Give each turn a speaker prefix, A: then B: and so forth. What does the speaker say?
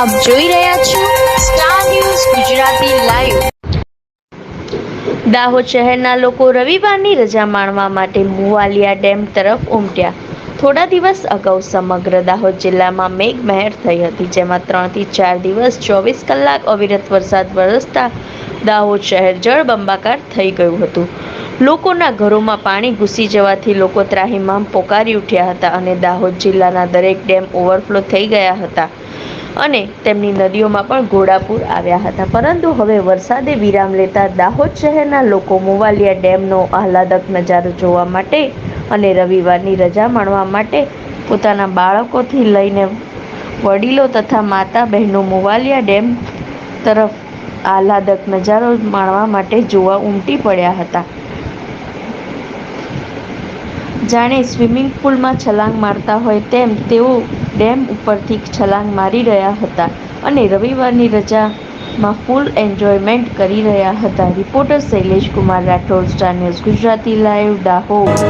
A: આપ જોઈ રહ્યા છો Star News Gujarati live Dahod શહેરના લોકો રવિવારની રજા માણવા માટે મુવાલિયા ડેમ તરફ ઉમટ્યા. થોડા દિવસ અગાઉ સમગ્ર દાહોદ જિલ્લામાં મેઘમહેર થઈ હતી, જેમાં ત્રણથી ચાર દિવસ ચોવીસ કલાક અવિરત વરસાદ વરસતા દાહોદ શહેર જળબંબાકાર થઈ ગયું હતું. લોકોના ઘરોમાં પાણી ઘૂસી જવાથી લોકો ત્રાહિમામ પોકારી ઉઠ્યા હતા અને દાહોદ જિલ્લાના દરેક ડેમ ઓવરફ્લો થઈ ગયા હતા. અને તેમની નદીઓમાં પણ ઘોડાપૂર આવ્યા હતા. પરંતુ હવે વરસાદે વિરામ લેતા દાહોદ શહેરના લોકો મુવાલિયા ડેમનો આહલાદક નજારો જોવા માટે અને રવિવારની રજા માણવા માટે પોતાના બાળકોથી લઈને વડીલો તથા માતા બહેનો મુવાલિયા ડેમ તરફ આહલાદક નજારો માણવા માટે જોવા ઉમટી પડ્યા હતા. જાણે સ્વિમિંગ પુલમાં છલાંગ મારતા હોય તેમ તેઓ ડેમ ઉપરથી છલાંગ મારી રહ્યા હતા અને રવિવારની રજામાં ફૂલ એન્જોયમેન્ટ કરી રહ્યા હતા. Reporter Shailesh Kumar Rathod Star News Gujarati live Dahod